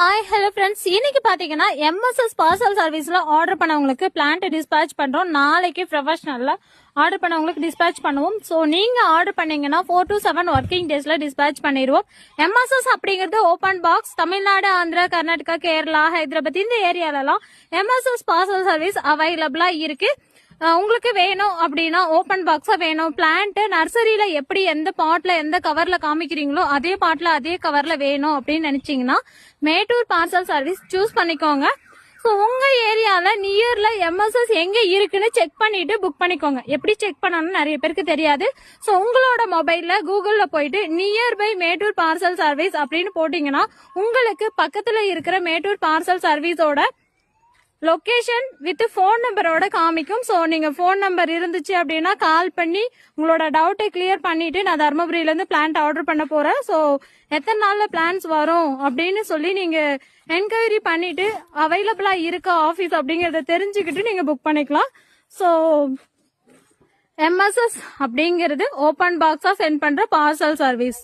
Hi hello friends இன்னைக்கு பார்த்தீங்கன்னா MSS parcel சர்வீஸில் ஆர்டர் பண்ணவங்களுக்கு பிளான்ட் டிஸ்பேச் பண்ணுறோம் நாளைக்கு ப்ரொஃபஷனலில் ஆர்டர் பண்ணவங்களுக்கு டிஸ்பேச் பண்ணுவோம். ஸோ நீங்கள் ஆர்டர் பண்ணீங்கன்னா ஃபோர் டு செவன் ஒர்க்கிங் டேஸில் டிஸ்பேச் பண்ணிடுவோம். எம்எஸ்எஸ் அப்படிங்கிறது ஓப்பன் பாக்ஸ் தமிழ்நாடு ஆந்திரா கர்நாடகா கேரளா ஹைதராபாத் இந்த ஏரியாலலாம் எம்எஸ்எஸ் பார்சல் சர்வீஸ் அவைலபிளாக இருக்குது உங்களுக்கு வேணும் அப்படின்னா ஓப்பன் பாக்ஸா வேணும். பிளான்ட் நர்சரியில எப்படி எந்த பாட்ல எந்த கவர்ல காமிக்கிறீங்களோ அதே பாட்ல அதே கவர்ல வேணும் அப்படின்னு நினைச்சீங்கன்னா மேட்டூர் பார்சல் சர்வீஸ் சூஸ் பண்ணிக்கோங்க. ஸோ உங்க ஏரியால நியர்ல எம்எஸ்எஸ் எங்க இருக்குன்னு செக் பண்ணிட்டு புக் பண்ணிக்கோங்க. எப்படி செக் பண்ணணும்னு நிறைய பேருக்கு தெரியாது. ஸோ உங்களோட மொபைல்ல கூகுளில் போயிட்டு nearby Mettur parcel service அப்படின்னு போட்டீங்கன்னா உங்களுக்கு பக்கத்துல இருக்கிற மேட்டூர் பார்சல் சர்வீஸோட லொக்கேஷன் வித் ஃபோன் நம்பரோட காமிக்கும். ஸோ நீங்கள் ஃபோன் நம்பர் இருந்துச்சு அப்படின்னா கால் பண்ணி உங்களோட டவுட்டை கிளியர் பண்ணிட்டு நான் தருமபுரியிலேருந்து பிளான்ட் ஆர்டர் பண்ண போகிறேன் ஸோ எத்தனை நாளில் பிளான்ஸ் வரும் அப்படின்னு சொல்லி நீங்கள் என்கொயரி பண்ணிட்டு அவைலபிளாக இருக்க ஆஃபீஸ் அப்படிங்கிறத தெரிஞ்சுக்கிட்டு நீங்கள் புக் பண்ணிக்கலாம். ஸோ எம்எஸ்எஸ் அப்படிங்கிறது ஓப்பன் பாக்ஸாக சென்ட் பண்ணுற பார்சல் சர்வீஸ்